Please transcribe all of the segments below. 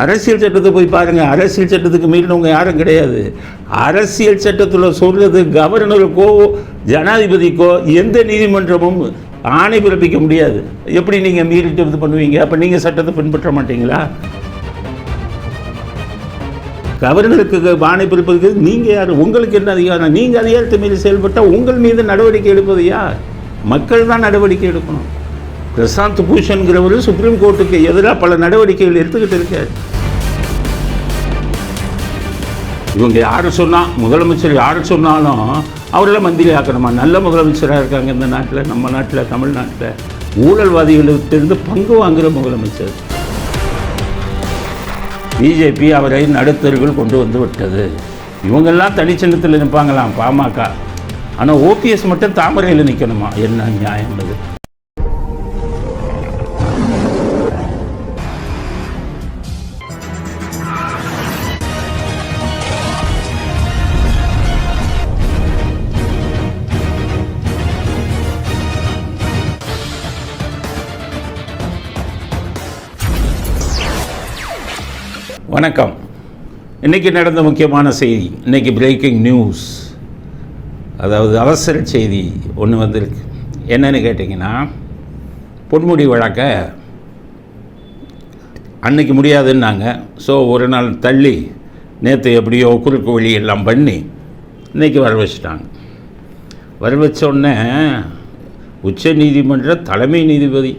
அரசியல் சட்டத்தை போய் பாருங்க. அரசியல் சட்டத்துக்கு மீறினவங்க யாரும் கிடையாது. அரசியல் சட்டத்தில் சொல்றது கவர்னருக்கோ ஜனாதிபதிக்கோ எந்த நீதிமன்றமும் ஆணை பிறப்பிக்க முடியாது. எப்படி நீங்கள் மீறிட்டு இது பண்ணுவீங்க? அப்போ நீங்கள் சட்டத்தை பின்பற்ற மாட்டீங்களா? கவர்னருக்கு ஆணை பிறப்பதுக்கு நீங்கள் யார்? உங்களுக்கு என்ன அதிகாரம்? நீங்கள் அதிகாரத்தை மீறி செயல்பட்டால் உங்கள் மீது நடவடிக்கை எடுப்பது யார்? மக்கள் தான் நடவடிக்கை எடுக்கணும். பிரசாந்த் பூஷன்கிறவர் சுப்ரீம் கோர்ட்டுக்கு எதிராக பல நடவடிக்கைகள் எடுத்துக்கிட்டு இருக்காரு. இவங்க யார் சொன்னால் முதலமைச்சர் யார் சொன்னாலும் அவரெல்லாம் மந்திரி ஆக்கணுமா? நல்ல முதலமைச்சராக இருக்காங்க இந்த நாட்டில் நம்ம நாட்டில் தமிழ்நாட்டில். ஊழல்வாதிகளிடத்திலிருந்து பங்கு வாங்குகிற முதலமைச்சர். பிஜேபி அவரை நடுத்தருவில் கொண்டு வந்து விட்டது. இவங்கெல்லாம் தனிச்சின்னத்தில் நிற்பாங்களாம் பாமக. ஆனால் ஓபிஎஸ் மட்டும் தாமரையில் நிற்கணுமா என்ன நியாயம் அது? வணக்கம். இன்றைக்கி நடந்த முக்கியமான செய்தி இன்றைக்கி பிரேக்கிங் நியூஸ் அதாவது அவசர செய்தி ஒன்று வந்திருக்கு. என்னன்னு கேட்டிங்கன்னா பொன்முடி வழக்க அன்னைக்கு முடியாதுன்னாங்க. ஸோ ஒரு நாள் தள்ளி நேற்று எப்படியோ குறுக்கு வழி எல்லாம் பண்ணி இன்னைக்கு வர வச்சுட்டாங்க வர வச்ச உடனே உச்ச நீதிமன்ற தலைமை நீதிபதி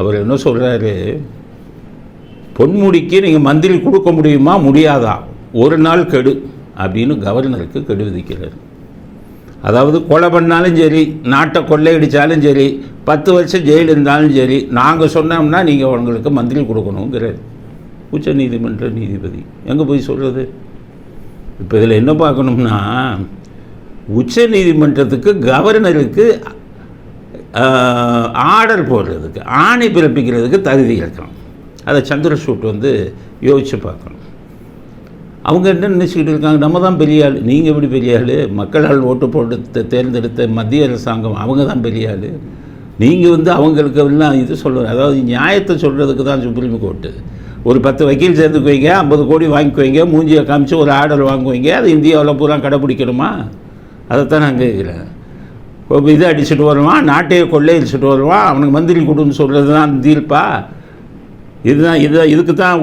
அவர் என்ன சொல்கிறாரு பொன்முடிக்கு நீங்கள் மந்திரி கொடுக்க முடியுமா? முடியாதா? ஒரு நாள் கெடு அப்படின்னு கவர்னருக்கு கெடு விதிக்கிறார். அதாவது கொலை பண்ணாலும் சரி நாட்டை கொள்ளையடித்தாலும் சரி பத்து வருஷம் ஜெயில் இருந்தாலும் சரி நாங்கள் சொன்னோம்னா நீங்கள் உங்களுக்கு மந்திரி கொடுக்கணுங்கிறார். உச்ச நீதிமன்ற நீதிபதி. எங்கே போய் சொல்கிறது இப்போ இதில் என்ன பார்க்கணும்னா உச்ச நீதிமன்றத்துக்கு கவர்னருக்கு ஆர்டர் போடுறதுக்கு ஆணை பிறப்பிக்கிறதுக்கு தகுதி இருக்கலாம் அதை சந்திரசூட் வந்து யோசித்து பார்க்கணும். அவங்க என்ன நினச்சிக்கிட்டு இருக்காங்க? நம்ம தான் பெரிய ஆள். நீங்கள் எப்படி பெரிய ஆள்? மக்களால் ஓட்டு போட்டு தேர்ந்தெடுத்த மத்திய அரசாங்கம் அவங்க தான் பெரிய ஆள். நீங்கள் வந்து அவங்களுக்கு எல்லாம் இது சொல்ல அதாவது நியாயத்தை சொல்கிறதுக்கு தான் சுப்ரீம் கோர்ட்டு ஒரு பத்து வக்கீல் சேர்ந்துக்குவீங்க ஐம்பது கோடி வாங்கிக்குவீங்க மூஞ்சியை காமிச்சு ஒரு ஆர்டர் வாங்குவீங்க அது இந்தியாவில் பூரா கடைப்பிடிக்கணுமா? அதைத்தான் நான் கேட்குறேன். இப்போ இதை அடிச்சுட்டு வருவான் நாட்டையே கொள்ளையடிச்சிட்டு வருவான் அவனுக்கு மந்திரி கொடுன்னு சொல்கிறது தான் தீர்ப்பா? இதுதான் இது இதுக்கு தான்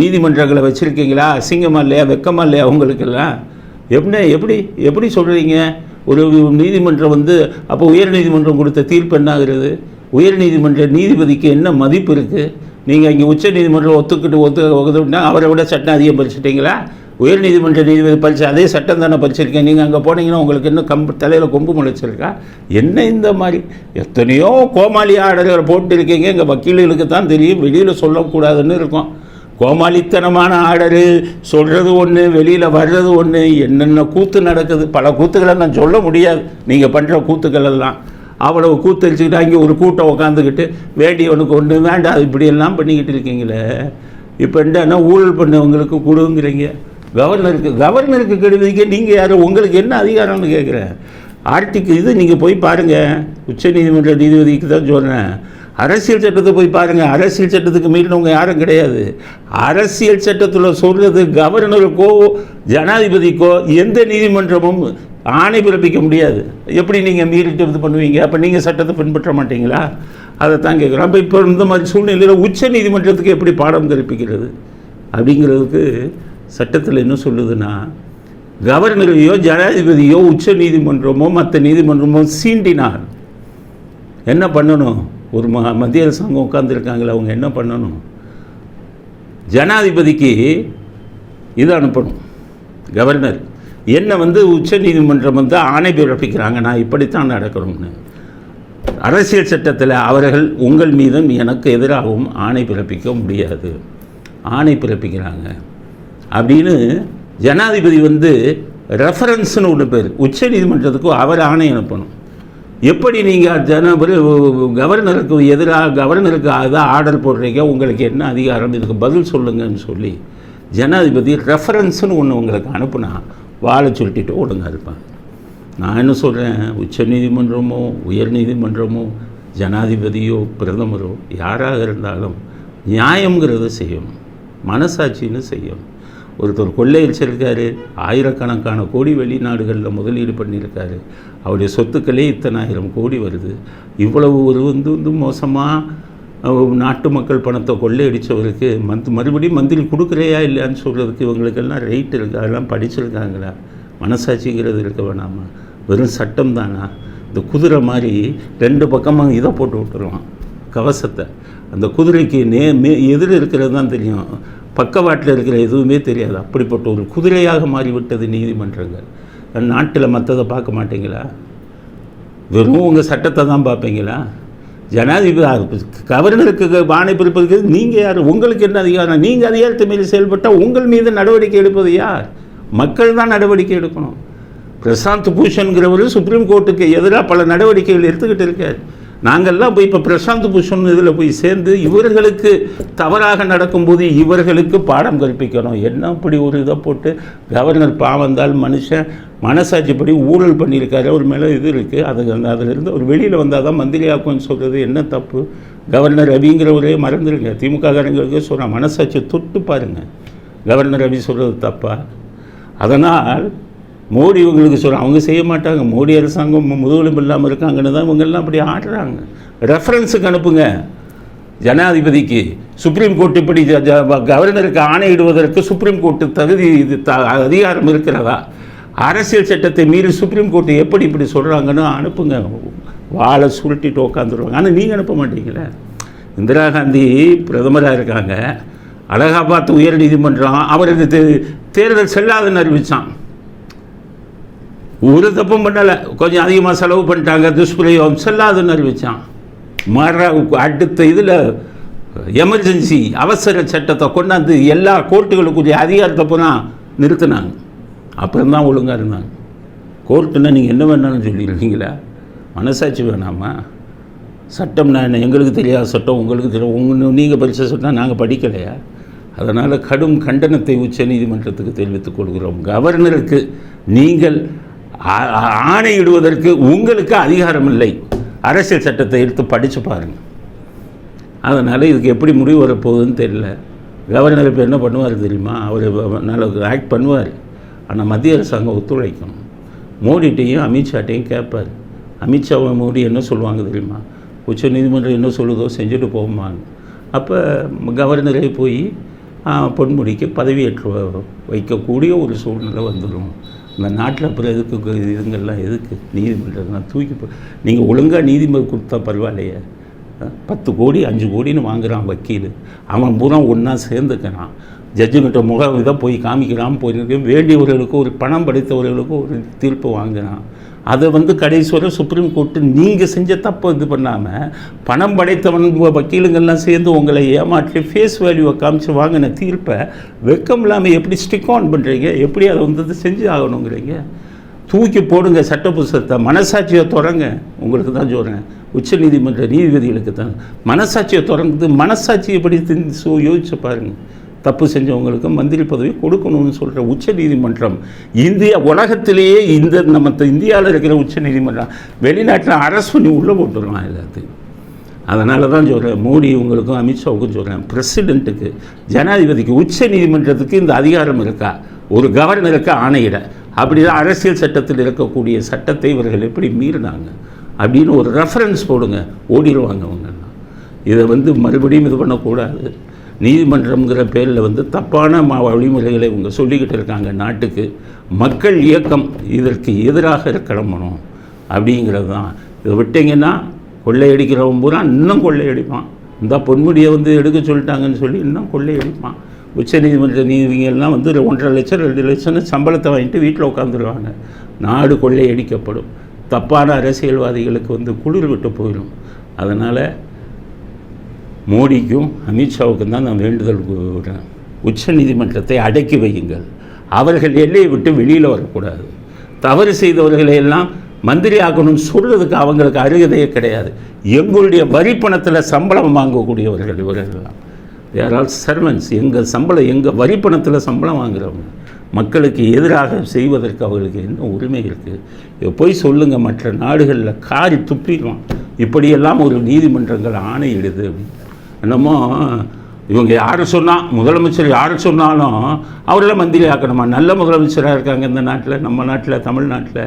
நீதிமன்றங்களை வச்சுருக்கீங்களா? அசிங்கமாக இல்லையா வெக்கமாக இல்லையா உங்களுக்கெல்லாம்? எப்படி எப்படி எப்படி சொல்கிறீங்க ஒரு நீதிமன்றம் வந்து அப்போ உயர் நீதிமன்றம் கொடுத்த தீர்ப்பு என்ன ஆகுறது உயர் நீதிமன்ற நீதிபதிக்கு என்ன மதிப்பு இருக்குது நீங்கள் இங்கே உச்ச நீதிமன்றம் ஒத்துக்கிட்டு ஒத்து ஒத்துக்கிட்டா அவரை விட சட்டம் அதிகம் பறிச்சிட்டிங்களா? உயர் நீதிமன்ற நீதிபதி பரிசு அதே சட்டம் தானே படிச்சிருக்கேன் நீங்கள் அங்கே போனீங்கன்னா உங்களுக்கு இன்னும் கம்பு தலையில் கொம்பு முளைச்சிருக்கா? என்ன இந்த மாதிரி? எத்தனையோ கோமாளி ஆர்டர்களை போட்டிருக்கீங்க எங்கள் வக்கீல்களுக்கு தான் தெரியும் வெளியில் சொல்லக்கூடாதுன்னு இருக்கும். கோமாளித்தனமான ஆர்டரு சொல்கிறது ஒன்று வெளியில் வர்றது ஒன்று என்னென்ன கூத்து நடக்குது பல கூத்துக்களை நான் சொல்ல முடியாது. நீங்கள் பண்ணுற கூத்துக்கள் எல்லாம். அவ்வளவு கூத்தரிச்சுக்கிட்டு அங்கே ஒரு கூட்டம் உட்காந்துக்கிட்டு வேண்டியவனுக்கு ஒன்று வேண்டாம் இப்படியெல்லாம் பண்ணிக்கிட்டு இருக்கீங்களே. இப்போ என்னன்னா ஊழல் பண்ணவங்களுக்கு கொடுங்கிறீங்க. கவர்னருக்கு கவர்னருக்கு கெடுவீங்க நீங்கள் யார்? உங்களுக்கு என்ன அதிகாரம்னு கேட்குறேன் ஆர்டிக்கு இது நீங்கள் போய் பாருங்கள் உச்சநீதிமன்ற நீதிபதிக்கு தான் சொல்கிறேன் அரசியல் சட்டத்தை போய் பாருங்கள் அரசியல் சட்டத்துக்கு மீறினவங்க யாரும் கிடையாது. அரசியல் சட்டத்தில் சொல்கிறது கவர்னருக்கோ ஜனாதிபதிக்கோ எந்த நீதிமன்றமும் ஆணை பிறப்பிக்க முடியாது. எப்படி நீங்கள் மீறிட்டு இது பண்ணுவீங்க? அப்போ நீங்கள் சட்டத்தை பின்பற்ற மாட்டீங்களா? அதை தான் கேட்குறோம் அப்போ இப்போ இந்த மாதிரி சூழ்நிலையில் உச்ச நீதிமன்றத்துக்கு எப்படி பாடம் கற்பிக்கிறது? அப்படிங்கிறதுக்கு சட்டத்தில் என்ன சொல்லுதுன்னா கவர்னரையோ ஜனாதிபதியோ உச்ச நீதிமன்றமோ மற்ற நீதிமன்றமோ சீண்டினார். என்ன பண்ணணும்? ஒரு ம மத்திய அரசாங்கம் உட்காந்துருக்காங்களே அவங்க என்ன பண்ணணும்? ஜனாதிபதிக்கு இது அனுப்பணும் கவர்னர். என்ன வந்து உச்ச நீதிமன்றம் வந்து ஆணை பிறப்பிக்கிறாங்க நான் இப்படித்தான் நடக்கணும்னு. அரசியல் சட்டத்தில் அவர்கள் உங்கள் மீதும் எனக்கு எதிராகவும் ஆணை பிறப்பிக்க முடியாது. ஆணை பிறப்பிக்கிறாங்க. அப்படின்னு ஜனாதிபதி வந்து ரெஃபரன்ஸ்னு ஒன்று பேர். உச்ச நீதிமன்றத்துக்கு அவர் ஆணை அனுப்பணும். எப்படி நீங்கள் ஜனபரி கவர்னருக்கு எதிராக கவர்னருக்கு அதான் ஆர்டர் போடுறீங்க? உங்களுக்கு என்ன அதிகாரம்? இதுக்கு பதில் சொல்லுங்கன்னு சொல்லி ஜனாதிபதி ரெஃபரன்ஸ்னு ஒன்று உங்களுக்கு அனுப்புனா வாழை சுருட்டிட்டு ஒழுங்காக இருப்பாங்க. நான் என்ன சொல்கிறேன் உச்ச நீதிமன்றமோ உயர் நீதிமன்றமோ ஜனாதிபதியோ பிரதமரோ யாராக இருந்தாலும் நியாயங்கிறத செய்யணும். மனசாட்சின்னு செய்யும் ஒருத்தர் கொள்ளையடிச்சிருக்காரு ஆயிரக்கணக்கான கோடி வெளிநாடுகளில் முதலீடு பண்ணியிருக்காரு. அவருடைய சொத்துக்களே இத்தனை ஆயிரம் கோடி வருது. இவ்வளவு ஒரு வந்து வந்து மோசமாக நாட்டு மக்கள் பணத்தை கொள்ளையடித்தவருக்கு மந்த் மறுபடியும் மந்திரி கொடுக்குறையா இல்லையான்னு சொல்கிறதுக்கு இவங்களுக்கெல்லாம் ரைட் இருக்கு. அதெல்லாம் படிச்சிருக்காங்களா? மனசாட்சிங்கிறது இருக்க வேணாமா? வெறும் சட்டம் தானா? இந்த குதிரை மாதிரி ரெண்டு பக்கமாக இதை போட்டு விட்டுருவான். கவசத்தை. அந்த குதிரைக்கு நே மே எதிர் இருக்கிறது தான் தெரியும். பக்கவாட்டில் இருக்கிற எதுவுமே தெரியாது. அப்படிப்பட்ட ஒரு குதிரையாக மாறிவிட்டது நீதிமன்றங்கள். நாட்டில் மற்றதை பார்க்க மாட்டீங்களா? வெறும் உங்கள் சட்டத்தை தான் பார்ப்பீங்களா? ஜனாதிபதி கவர்னருக்கு பானை பிறப்பதற்கு நீங்கள் யார்? உங்களுக்கு என்ன அதிகாரம்? நீங்கள் அதிகாரத்தை மீறி செயல்பட்டால் உங்கள் மீது நடவடிக்கை எடுப்பது யார்? மக்கள் தான் நடவடிக்கை எடுக்கணும். பிரசாந்த் பூஷன்கிறவர் சுப்ரீம் கோர்ட்டுக்கு எதிராக பல நடவடிக்கைகள் எடுத்துக்கிட்டு இருக்கார். நாங்கள்லாம் போய் இப்போ பிரசாந்த் பூஷன் இதில் போய் சேர்ந்து இவர்களுக்கு தவறாக நடக்கும்போது இவர்களுக்கு பாடம் கற்பிக்கணும். என்ன இப்படி ஒரு இதை போட்டு கவர்னர் பாவந்தால் மனுஷன் மனசாட்சிப்படி ஊழல் பண்ணியிருக்காரு. அவர் மேலே இது இருக்குது அது அந்த அதிலிருந்து ஒரு வெளியில் வந்தால் தான் மந்திரி ஆக்கும்னு சொல்கிறது என்ன தப்பு? கவர்னர் ரவிங்கிறவரே மறந்துடுங்க திமுக காரங்களுக்கு சொல்கிறேன் மனசாட்சியை தொட்டு பாருங்கள் கவர்னர் ரவி சொல்கிறது தப்பா? அதனால் மோடி இவங்களுக்கு சொல்கிறோம் அவங்க செய்ய மாட்டாங்க. மோடி அரசாங்கம் முதுகெலும்பு இல்லாமல் இருக்காங்கன்னு தான் இவங்கெல்லாம் அப்படி ஆடுறாங்க. ரெஃபரன்ஸுக்கு அனுப்புங்க. ஜனாதிபதிக்கு. சுப்ரீம் கோர்ட் இப்படி ஜ- கவர்னருக்கு ஆணையிடுவதற்கு சுப்ரீம் கோர்ட்டு தகுதி இது த அதிகாரம் இருக்கிறதா? அரசியல் சட்டத்தை மீறி சுப்ரீம் கோர்ட் எப்படி இப்படி சொல்கிறாங்கன்னு அனுப்புங்க. வாழை சுருட்டிட்டு உட்காந்துருவாங்க ஆனால் நீங்கள் அனுப்ப மாட்டீங்களே. இந்திரா காந்தி பிரதமராக இருக்காங்க. அலகாபாத் உயர் நீதிமன்றம் அவருக்கு தே- தேர்தல் செல்லாதுன்னு அறிவித்தான் ஒரு தப்பும் பண்ணலை. கொஞ்சம் அதிகமாக செலவு பண்ணிட்டாங்க. துஷ்பிரயோகம் செல்லாதுன்னு அறிவிச்சான். மற அடுத்த இதில் எமர்ஜென்சி அவசர சட்டத்தை கொண்டாந்து எல்லா கோர்ட்டுகளுக்குரிய அதிகாரத்தை பூரா நிறுத்தினாங்க. அப்புறம் தான் ஒழுங்காக இருந்தாங்க. கோர்ட்டுன்னா நீங்கள் என்ன வேணாலும் சொல்லிடுறீங்களா மனசாட்சி வேணாமா? சட்டம்னா என்ன? எங்களுக்கு தெரியாத சட்டம் உங்களுக்கு தெரியும் உங்க நீங்கள் பரிசு சொன்னால் நாங்கள் படிக்கலையா? அதனால் கடும் கண்டனத்தை உச்ச நீதிமன்றத்துக்கு தெரிவித்துக் கொள்கிறோம். கவர்னருக்கு நீங்கள் ஆணையிடுவதற்கு உங்களுக்கு அதிகாரம் இல்லை அரசியல் சட்டத்தை எடுத்து படித்து பாருங்கள் அதனால் இதுக்கு எப்படி முடிவு வரப்போகுதுன்னு தெரியல. கவர்னர் இப்போ என்ன பண்ணுவார் தெரியுமா? அவர் நல்ல ஆக்ட் பண்ணுவார். ஆனால் மத்திய அரசாங்கம் ஒத்துழைக்கணும். மோடிட்டையும் அமித்ஷாட்டையும் கேட்பார். அமித்ஷா மோடி என்ன சொல்லுவாங்க தெரியுமா? உச்ச நீதிமன்றம் என்ன சொல்லுதோ செஞ்சுட்டு போகுமான்னு அப்போ கவர்னரே போய் பொன்முடிக்கு பதவியேற்று வைக்கக்கூடிய ஒரு சூழ்நிலை வந்துடும் இந்த நாட்டில் அப்புறம் எதுக்கு இதுங்கெல்லாம் எதுக்கு? நீதிமன்றம்லாம் தூக்கி போ நீங்கள் ஒழுங்காக நீதிமன்றம் கொடுத்தா பரவாயில்லையே. பத்து கோடி அஞ்சு கோடின்னு வாங்குறான் வக்கீல். அவன் பூரா ஒன்றா சேர்ந்துக்கிறான். ஜட்ஜுங்கிட்ட முகம் இதை போய் காமிக்கிறான் போய் வேண்டியவர்களுக்கு ஒரு பணம் படைத்தவர்களுக்கு ஒரு தீர்ப்பு வாங்குகிறான் அதை வந்து கடைசி வரை சுப்ரீம் கோர்ட்டு நீங்கள் செஞ்ச தப்பை இது பண்ணாமல் பணம் படைத்தவன் வக்கீலுங்கள்லாம் சேர்ந்து உங்களை ஏமாற்றி ஃபேஸ் வேல்யூவை காமிச்சு வாங்கின தீர்ப்பை வெக்கம் இல்லாமல் எப்படி ஸ்டிக் ஆன் பண்ணுறீங்க எப்படி அதை வந்து செஞ்சு ஆகணுங்கிறீங்க? தூக்கி போடுங்க சட்ட புஸ்தகத்தை. மனசாட்சியை தொடங்க. உங்களுக்கு தான் சொல்கிறேன் உச்ச நீதிமன்ற நீதிபதிகளுக்கு தான். மனசாட்சியை தொடங்குது. மனசாட்சி எப்படி யோசிச்சு பாருங்கள் தப்பு செஞ்சவங்களுக்கு மந்திரி பதவி கொடுக்கணும்னு சொல்கிற உச்ச நீதிமன்றம் இந்தியா உலகத்திலேயே இந்த நம்ம இந்தியாவில் இருக்கிற உச்ச நீதிமன்றம் வெளிநாட்டில் அரசு பண்ணி உள்ளே போட்டுருவான் எல்லாத்தையும். அதனால தான் சொல்கிறேன் மோடி உங்களுக்கும் அமித்ஷாவுக்கும் சொல்கிறேன் பிரசிடெண்ட்டுக்கு ஜனாதிபதிக்கு உச்ச நீதிமன்றத்துக்கு இந்த அதிகாரம் இருக்கா? ஒரு கவர்னருக்கு ஆணையிட. அப்படி தான் அரசியல் சட்டத்தில் இருக்கக்கூடிய சட்டத்தை இவர்கள் எப்படி மீறினாங்க? அப்படின்னு ஒரு ரெஃபரன்ஸ் போடுங்க ஓடிடுவாங்க அவங்கன்னா இதை வந்து மறுபடியும் இது பண்ணக்கூடாது. நீதிமன்றம்ங்கிற பேரில் வந்து தப்பான மா வழிமுறைகளை இவங்க சொல்லிக்கிட்டு இருக்காங்க நாட்டுக்கு. மக்கள் இயக்கம் இதற்கு எதிராக கிளம்பணும் அப்படிங்கிறது தான். இதை விட்டிங்கன்னா கொள்ளையடிக்கிறவன் பூரா இன்னும் கொள்ளையடிப்பான். இந்த பொன்முடியை வந்து எடுக்க சொல்லிட்டாங்கன்னு சொல்லி இன்னும் கொள்ளையடிப்பான். உச்சநீதிமன்ற நீதிபதிகள்லாம் வந்து ஒரு ஒன்றரை லட்சம் ரெண்டு லட்சம்னு சம்பளத்தை வாங்கிட்டு வீட்டில் உட்காந்துருவாங்க. நாடு கொள்ளையடிக்கப்படும். தப்பான அரசியல்வாதிகளுக்கு வந்து குளிர் விட்டு போயிடும் அதனால் மோடிக்கும் அமித்ஷாவுக்கும் தான் நான் வேண்டுதல் கூறுகிறேன் உச்ச நீதிமன்றத்தை அடக்கி வையுங்கள். அவர்கள் எல்லையை விட்டு வெளியில் வரக்கூடாது. தவறு செய்தவர்களை எல்லாம் மந்திரி ஆக்கணும்னு சொல்கிறதுக்கு அவங்களுக்கு அருகதையே கிடையாது. எங்களுடைய வரி பணத்தில் சம்பளம் வாங்கக்கூடியவர்கள் இவர்கள்லாம். தேர் ஆர் சர்வன்ஸ் எங்கள் சம்பளம் எங்கள் வரி பணத்தில் சம்பளம் வாங்குறவங்க. மக்களுக்கு எதிராக செய்வதற்கு அவர்களுக்கு என்ன உரிமை இருக்குது போய் சொல்லுங்கள் மற்ற நாடுகளில் காரி துப்பிடுவான். இப்படியெல்லாம் ஒரு நீதிமன்றங்கள் ஆணையிடுது அப்படின்னு. என்னமோ இவங்க யார் சொன்னால் முதலமைச்சர் யார் சொன்னாலும் அவரெல்லாம் மந்திரி ஆக்கணுமா நல்ல முதலமைச்சராக இருக்காங்க இந்த நாட்டில் நம்ம நாட்டில் தமிழ்நாட்டில்.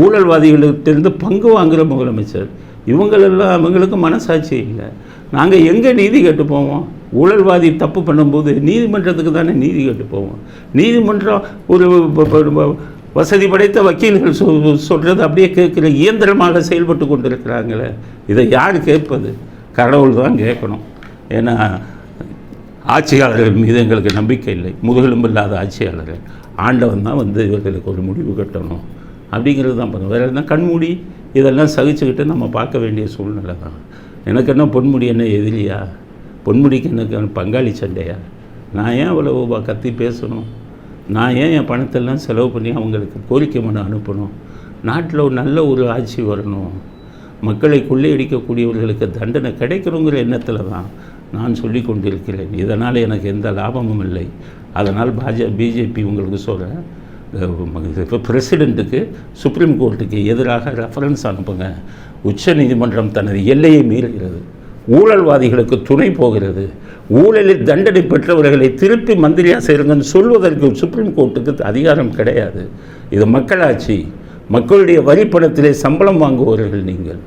ஊழல்வாதிகளிடத்திலிருந்து பங்கு வாங்குகிற முதலமைச்சர். இவங்களெல்லாம் அவங்களுக்கு மனசாட்சி இல்லை. நாங்கள் எங்கே நீதி கேட்டு போவோம்? ஊழல்வாதி தப்பு பண்ணும்போது நீதிமன்றத்துக்கு தானே நீதி கேட்டு போவோம்? நீதிமன்றம் ஒரு வசதி படைத்த வக்கீல்கள் சொ சொல்கிறது அப்படியே கேட்குற இயந்திரமாக செயல்பட்டு கொண்டிருக்கிறாங்களே இதை யார் கேட்பது? கடவுள் தான் கேட்கணும். ஏன்னா ஆட்சியாளர்கள் மீது எங்களுக்கு நம்பிக்கை இல்லை. முதுகெலும்பு இல்லாத ஆட்சியாளர்கள். ஆண்டவன் தான் வந்து இவர்களுக்கு ஒரு முடிவு கட்டணும். அப்படிங்கிறது தான் பண்ணும் வேறு என்ன கண்மூடி இதெல்லாம் சகிச்சுக்கிட்டு நம்ம பார்க்க வேண்டிய சூழ்நிலை தான். எனக்கு என்ன பொன்முடி என்ன எதிரியா? பொன்முடிக்கு எனக்கு பங்காளி சண்டையா? நான் ஏன் அவ்வளோ ப- கத்தி பேசணும்? நான் ஏன் என் பணத்தெல்லாம் செலவு பண்ணி அவங்களுக்கு கோரிக்கை மனு அனுப்பணும்? நாட்டில் ஒரு நல்ல ஒரு ஆட்சி வரணும். மக்களை கொள்ளையடிக்கக்கூடியவர்களுக்கு தண்டனை கிடைக்கணுங்கிற எண்ணத்தில் தான் நான் சொல்லி கொண்டிருக்கிறேன் இதனால் எனக்கு எந்த லாபமும் இல்லை. அதனால் பாஜ பிஜேபி உங்களுக்கு சொல்கிறேன் இப்போ பிரசிடெண்ட்டுக்கு சுப்ரீம் கோர்ட்டுக்கு எதிராக ரெஃபரன்ஸ் அனுப்புங்க. உச்ச நீதிமன்றம் தனது எல்லையை மீறுகிறது. ஊழல்வாதிகளுக்கு துணை போகிறது. ஊழலில் தண்டனை பெற்றவர்களை திருப்பி மந்திரியாக சேருங்கன்னு சொல்வதற்கு சுப்ரீம் கோர்ட்டுக்கு அதிகாரம் கிடையாது. இது மக்களாட்சி. மக்களுடைய வரி பணத்திலே சம்பளம் வாங்குபவர்கள் நீங்கள்.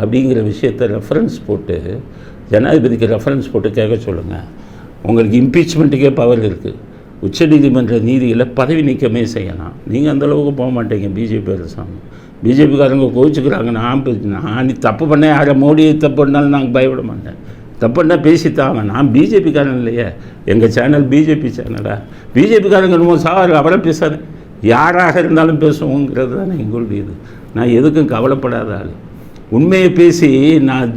அப்படிங்கிற விஷயத்தை ரெஃபரன்ஸ் போட்டு ஜனாதிபதிக்கு ரெஃபரன்ஸ் போட்டு கேட்க சொல்லுங்கள் உங்களுக்கு இம்பீச்மெண்ட்டுக்கே பவர் இருக்குது உச்சநீதிமன்ற நீதியில் பதவி நீக்கமே செய்யலாம். நீங்கள் அந்தளவுக்கு போக மாட்டீங்க பிஜேபி அரசாங்கம் பிஜேபிக்காரங்க கோவிச்சுக்கிறாங்க. நான் நான் நீ தப்பு பண்ண யாரை மோடி தப்பு பண்ணாலும் நாங்கள் பயப்பட மாட்டேன். தப்பு பண்ணால் பேசித்தாங்க நான் பிஜேபிக்காரன் இல்லையே. எங்கள் சேனல் பிஜேபி சேனலா பிஜேபிக்காரங்க என்னமோ சார். அவரை பேசாது. யாராக இருந்தாலும் பேசுவோங்கிறது தான் எங்களுடைய இது நான் எதுக்கும் கவலைப்படாத ஆள். உண்மையை பேசி நான்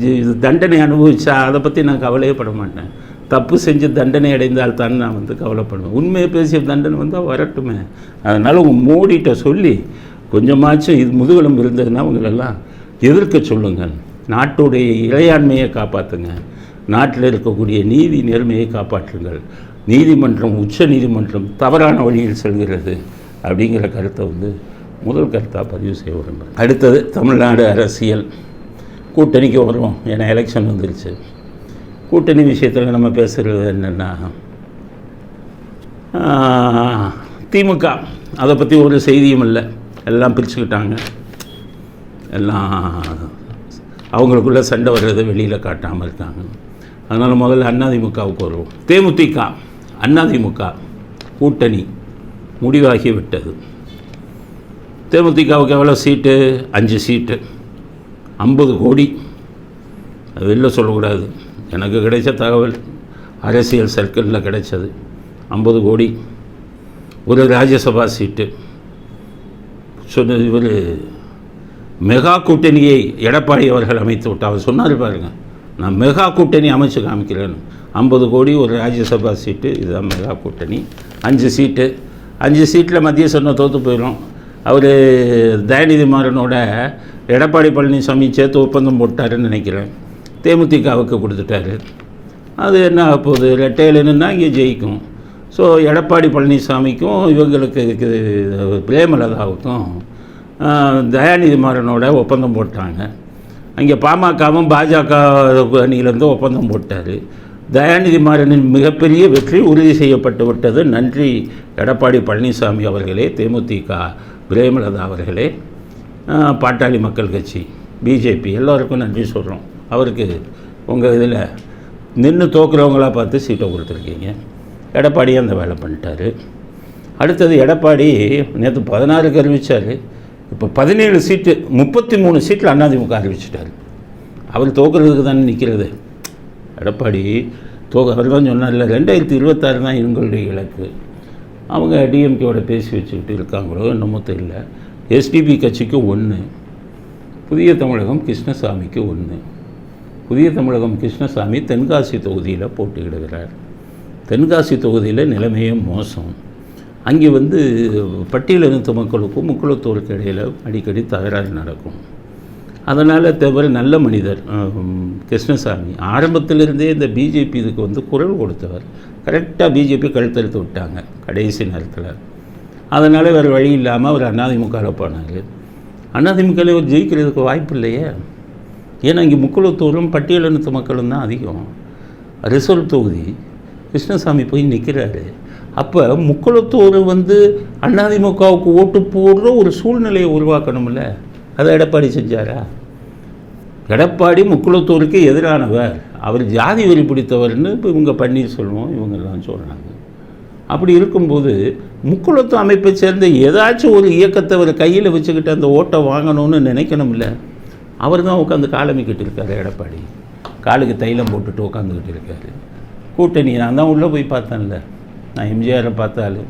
தண்டனை அனுபவிச்சா அதை பற்றி நான் கவலையே பட மாட்டேன். தப்பு செஞ்சு தண்டனை அடைந்தால் தான் நான் வந்து கவலைப்படுவேன். உண்மையை பேசிய தண்டனை வந்தால் வரட்டுமே. அதனால் உங்கள் மோடிகிட்ட சொல்லி கொஞ்சமாச்சும் இது முதுகலம் இருந்ததுன்னா உங்களெல்லாம் எதிர்க்க சொல்லுங்கள். நாட்டுடைய இறையாண்மையை காப்பாற்றுங்க நாட்டில் இருக்கக்கூடிய நீதி நேர்மையை காப்பாற்றுங்கள். நீதிமன்றம் உச்ச நீதிமன்றம் தவறான வழியில் செல்கிறது அப்படிங்கிற கருத்தை வந்து முதல் கருத்தாக பதிவு செய்ய விரும்புகிறேன் அடுத்தது தமிழ்நாடு அரசியல். கூட்டணிக்கு வருவோம். ஏன்னா எலெக்ஷன் வந்துருச்சு. கூட்டணி விஷயத்தில் நம்ம பேசுகிறது என்னென்னா திமுக. அதை பற்றி ஒரு செய்தியும் இல்லை. எல்லாம் பிரிச்சுக்கிட்டாங்க. எல்லாம் அவங்களுக்குள்ள சண்டை வர்றதை வெளியில் காட்டாமல் இருக்காங்க. அதனால் முதல்ல அதிமுகவுக்கு வருவோம். தேமுதிக அதிமுக கூட்டணி முடிவாகி விட்டது. தேமுதிகவுக்கு எவ்வளோ சீட்டு? அஞ்சு சீட்டு. ஐம்பது கோடி. அது வெளில சொல்லக்கூடாது. எனக்கு கிடைச்ச தகவல் அரசியல் சர்க்கிளில் கிடைச்சது. ஐம்பது கோடி. ஒரு ராஜ்யசபா சீட்டு. சொன்னது இவர் மெகா கூட்டணியை எடப்பாடி அவர்கள் அமைத்து விட்டு அவர் சொன்னார் பாருங்க. நான் மெகா கூட்டணி அமைச்சு காமிக்கிறேன். ஐம்பது கோடி ஒரு ராஜ்யசபா சீட்டு. இதுதான் மெகா கூட்டணி. அஞ்சு சீட்டு. அஞ்சு சீட்டில் மத்திய சொன்ன தோற்று போயிடும் அவர் தயாநிதி மாறனோட எடப்பாடி பழனிசாமி சேர்த்து ஒப்பந்தம் போட்டாருன்னு நினைக்கிறேன். தேமுதிகவுக்கு கொடுத்துட்டாரு. அது என்ன ஆகப் போகுது? ரெட்டையில் இங்கே ஜெயிக்கும். ஸோ எடப்பாடி பழனிசாமிக்கும் இவங்களுக்கு பிரேமலதாவுக்கும் தயாநிதி மாறனோட ஒப்பந்தம் போட்டாங்க. அங்கே பாமகவும் பாஜக அணியிலேருந்து ஒப்பந்தம் போட்டார். தயாநிதி மாறனின் மிகப்பெரிய வெற்றி உறுதி செய்யப்பட்டு விட்டது. நன்றி எடப்பாடி பழனிசாமி அவர்களே தேமுதிக பிரேமலதா அவர்களே பாட்டாளி மக்கள் கட்சி பிஜேபி எல்லோருக்கும் நன்றி சொல்கிறோம் அவருக்கு உங்கள் இதில் நின்று தோக்குறவங்களாக பார்த்து சீட்டை கொடுத்துருக்கீங்க. எடப்பாடி அந்த வேலை பண்ணிட்டாரு. அடுத்தது எடப்பாடி நேற்று பதினாறுக்கு அறிவித்தார் இப்போ பதினேழு சீட்டு முப்பத்தி மூணு சீட்டில் அண்ணாதிமுக அறிவிச்சிட்டார். அவர் தோக்குறதுக்கு தானே நிற்கிறது எடப்பாடி தோக அவர் தான் சொன்னார்ல ரெண்டாயிரத்தி இருபத்தாறு தான் எங்களுடைய இலக்கு. அவங்க டிஎம்கேவோட பேசி வச்சுக்கிட்டு இருக்காங்களோ என்னமோ தெரியல. எஸ்டிபி கட்சிக்கு ஒன்று புதிய தமிழகம் கிருஷ்ணசாமிக்கு ஒன்று புதிய தமிழகம் கிருஷ்ணசாமி தென்காசி தொகுதியில் போட்டியிடுகிறார். தென்காசி தொகுதியில் நிலைமையே மோசம். அங்கே வந்து பட்டியலினத்து மக்களுக்கும் முக்குளத்தோருக்கு இடையில் அடிக்கடி தகராறு நடக்கும். அதனால் தவிர நல்ல மனிதர். கிருஷ்ணசாமி ஆரம்பத்திலிருந்தே இந்த பிஜேபி இதுக்கு வந்து குரல் கொடுத்தவர். கரெக்டாக பிஜேபி கழுத்தெழுத்து விட்டாங்க கடைசி நேரத்தில். அதனால் வேறு வழி இல்லாமல் அவர் அண்ணாதிமுகவில் போனார். அண்ணாதிமுகவில் இவர் ஜெயிக்கிறதுக்கு வாய்ப்பு இல்லையே. ஏன்னா இங்கே முக்குளத்தூரும் பட்டியலினத்து மக்களும் தான் அதிகம். ரிசல்ட் தொகுதி கிருஷ்ணசாமி போய் நிற்கிறாரு அப்போ முக்குளத்தூர் வந்து அண்ணாதிமுகவுக்கு ஓட்டு போடுற ஒரு சூழ்நிலையை உருவாக்கணும்ல. அதை எடப்பாடி செஞ்சாரா? எடப்பாடி முக்குளத்தூருக்கு எதிரானவர். அவர் ஜாதி வெறி பிடித்தவர்னு இப்போ இவங்க பன்னீர்செல்வம் இவங்கெல்லாம் சொல்கிறாங்க அப்படி இருக்கும்போது முக்குளத்து அமைப்பை சேர்ந்த ஏதாச்சும் ஒரு இயக்கத்தை அவர் கையில் வச்சுக்கிட்டு அந்த ஓட்டை வாங்கணும்னு நினைக்கணும்ல? அவர் தான் உட்காந்து காலமிக்கிட்டு இருக்காரு எடப்பாடி. காலுக்கு தைலம் போட்டுட்டு உட்காந்துக்கிட்டு இருக்காரு. கூட்டணி நான் தான் உள்ளே போய் பார்த்தேன்ல. நான் எம்ஜிஆரை பார்த்தாலும்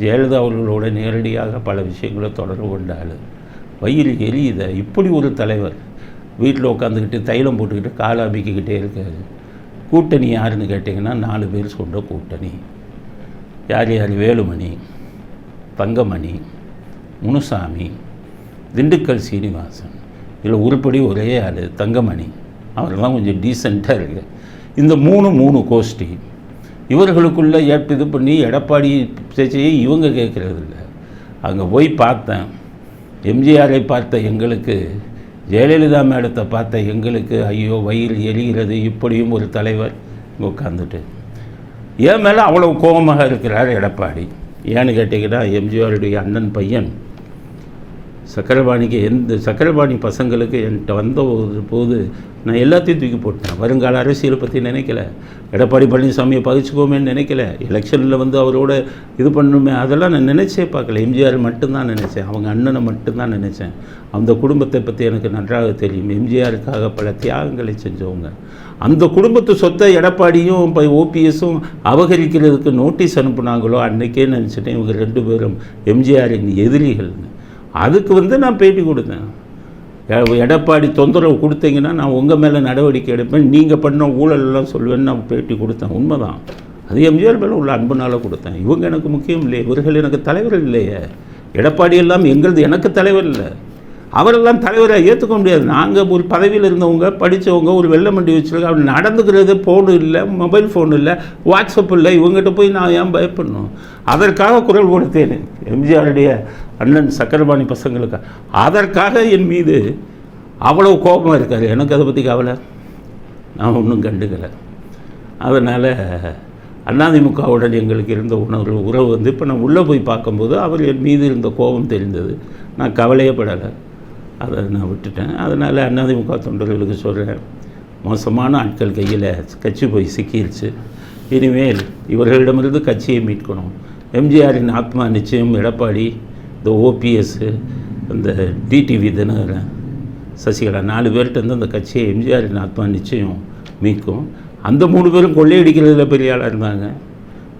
ஜெயலலிதா அவர்களோட நேரடியாக பல விஷயங்களை தொடர்பு கொண்டாள் வயிறு எரியுத? இப்படி ஒரு தலைவர். வீட்டில் உட்காந்துக்கிட்டு தைலம் போட்டுக்கிட்டு காலாபிக்கிக்கிட்டே அமைக்கிக்கிட்டே இருக்காரு. கூட்டணி யாருன்னு கேட்டிங்கன்னா நாலு பேர் சொன்ன கூட்டணி. யார் யார்? வேலுமணி தங்கமணி முனுசாமி திண்டுக்கல் சீனிவாசன். இதில் உருப்படி ஒரே ஆள் தங்கமணி. அவரெல்லாம் கொஞ்சம் டீசெண்டாக இருக்கு. இந்த மூணு மூணு கோஷ்டி இவர்களுக்குள்ளே ஏற்ப இது பண்ணி எடப்பாடி பேச்சையே இவங்க கேட்குறது இல்லை அங்கே போய் பார்த்தேன். எம்ஜிஆரை பார்த்த எங்களுக்கு ஜெயலலிதா மேடத்தை பார்த்த எங்களுக்கு ஐயோ வயிறு எரிகிறது இப்படியும் ஒரு தலைவர் உட்காந்துட்டு என் மேலே அவ்வளோ கோபமாக இருக்கிறார் எடப்பாடி. ஏன்னு கேட்டிங்கன்னா எம்ஜிஆருடைய அண்ணன் பையன் சக்கரபாணிக்கு எந்த சக்கரபாணி பசங்களுக்கு என்கிட்ட வந்த ஒரு போது நான் எல்லாத்தையும் தூக்கி போட்டேன். வருங்கால அரசியலை பற்றி நினைக்கல. எடப்பாடி பழனிசாமியை பகிச்சுக்கோமேன்னு நினைக்கல. எலெக்ஷனில் வந்து அவரோட இது பண்ணணுமே அதெல்லாம் நான் நினச்சே பார்க்கல. எம்ஜிஆர் மட்டும்தான் நினச்சேன். அவங்க அண்ணனை மட்டும்தான் நினச்சேன். அந்த குடும்பத்தை பற்றி எனக்கு நன்றாக தெரியும். எம்ஜிஆருக்காக பல தியாகங்களை செஞ்சவங்க. அந்த குடும்பத்து சொத்தை எடப்பாடியும் இப்போ ஓபிஎஸும் அபகரிக்கிறதுக்கு நோட்டீஸ் அனுப்புனாங்களோ அன்றைக்கே நினச்சிட்டேன். இவங்க ரெண்டு பேரும் எம்ஜிஆரின் எதிரிகள்னு. அதுக்கு வந்து நான் பேட்டி கொடுத்தேன். எடப்பாடி தொந்தரவு கொடுத்தீங்கன்னா நான் உங்கள் மேலே நடவடிக்கை எடுப்பேன். நீங்கள் பண்ண ஊழலெல்லாம் சொல்லுவேன்னு நான் பேட்டி கொடுத்தேன். உண்மைதான். அது எம்ஜிஆர் மேலே உள்ள அன்புனால் கொடுத்தேன். இவங்க எனக்கு முக்கியம் இல்லையே. இவர்கள் எனக்கு தலைவர் இல்லையே. எடப்பாடி எல்லாம் எங்களது எனக்கு தலைவர் இல்லை. அவரெல்லாம் தலைவரை ஏற்றுக்க முடியாது. நாங்கள் ஒரு பதவியில் இருந்தவங்க படித்தவங்க ஒரு வெள்ளை மண்டி வச்சுருக்க அப்படி நடந்துக்கிறது ஃபோனு இல்லை மொபைல் ஃபோன் இல்லை வாட்ஸ்அப் இல்லை இவங்ககிட்ட போய் நான் ஏன் பயப்படணும்? அதற்காக குரல் கொடுத்தேன். எம்ஜிஆருடைய அண்ணன் சக்கரபாணி பசங்களுக்கு. அதற்காக என் மீது அவ்வளோ கோபமாக இருக்கார். எனக்கு அதை பற்றி கவலை. நான் ஒன்றும் கண்டுக்கலை. அதனால் அதிமுகவுடன் எங்களுக்கு இருந்த உணர்வு உறவு வந்து இப்போ நான் உள்ளே போய் பார்க்கும்போது அவர் என் மீது இருந்த கோபம் தெரிந்தது. நான் கவலையப்படலை அதை நான் விட்டுட்டேன். அதனால் அண்ணாதிமுக தொண்டர்களுக்கு சொல்கிறேன் மோசமான ஆட்கள் கையில் கட்சி போய் சிக்கிருச்சு. இனிமேல் இவர்களிடமிருந்து கட்சியை மீட்கணும். எம்ஜிஆரின் ஆத்மா நிச்சயம் எடப்பாடி இந்த ஓபிஎஸ்ஸு இந்த டிடிவி தினகரன் சசிகலா நாலு பேர்கிட்ட இருந்து அந்த கட்சியை எம்ஜிஆரின் ஆத்மா நிச்சயம் மீட்கும். அந்த மூணு பேரும் கொள்ளையடிக்கிறதுல பெரிய ஆளாக இருந்தாங்க.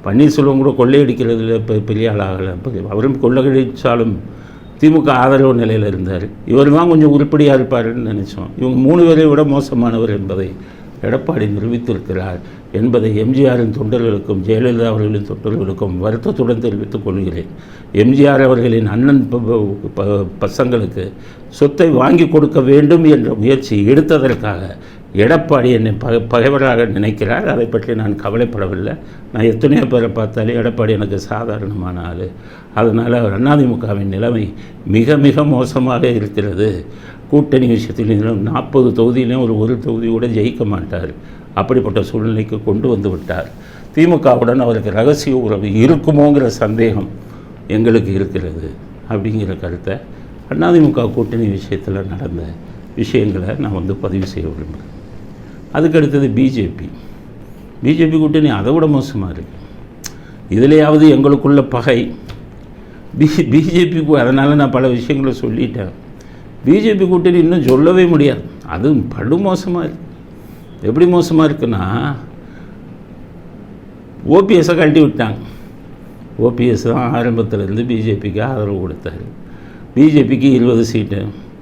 பன்னீர்செல்வம் கூட கொள்ளையடிக்கிறதுல பெரிய ஆளாகலை அவரும் கொள்ளையடித்தாலும் திமுக ஆதரவு நிலையில் இருந்தார். இவர் தான் கொஞ்சம் உருப்படியாக இருப்பாருன்னு நினச்சோம். இவங்க மூணு பேரை விட மோசமானவர் என்பதை எடப்பாடி நிரூபித்திருக்கிறார் என்பதை எம்ஜிஆரின் தொண்டர்களுக்கும் ஜெயலலிதா அவர்களின் தொண்டர்களுக்கும் வருத்தத்துடன் தெரிவித்துக் கொள்கிறேன். எம்ஜிஆர் அவர்களின் அண்ணன் ப- ப- பசங்களுக்கு சொத்தை வாங்கி கொடுக்க வேண்டும் என்ற முயற்சி எடுத்ததற்காக எடப்பாடி என்னை பக பகைவராக நினைக்கிறார். அதை பற்றி நான் கவலைப்படவில்லை. நான் எத்தனையோ பேரை பார்த்தாலே எடப்பாடி எனக்கு சாதாரணமான ஆள். அதனால் அதிமுகவின் நிலைமை மிக மிக மோசமாக இருக்கிறது. கூட்டணி விஷயத்திலும் நாற்பது தொகுதியிலையும் ஒரு ஒரு தொகுதி கூட ஜெயிக்க மாட்டார். அப்படிப்பட்ட சூழ்நிலைக்கு கொண்டு வந்து விட்டார். திமுகவுடன் அவருக்கு ரகசிய உறவு இருக்குமோங்கிற சந்தேகம் எங்களுக்கு இருக்கிறது அப்படிங்கிற கருத்தை அதிமுக கூட்டணி விஷயத்தில் நடந்த விஷயங்களை நான் வந்து பதிவு செய்ய விரும்புகிறேன். அதுக்கு அடுத்தது பிஜேபி பிஜேபி கூட்டணி அதை விட மோசமாக இருக்குது இதுலையாவது எங்களுக்குள்ள பகை. பி பிஜேபிக்கு அதனால் நான் பல விஷயங்களை சொல்லிட்டேன். பிஜேபி கூட்டணி இன்னும் சொல்லவே முடியாது. அதுவும் படு மோசமாக இருக்குது எப்படி மோசமாக இருக்குன்னா ஓபிஎஸை கழட்டி விட்டாங்க. ஓபிஎஸ் தான் ஆரம்பத்துலேருந்து பிஜேபிக்கு ஆதரவு கொடுத்தாரு. பிஜேபிக்கு இருபது சீட்டு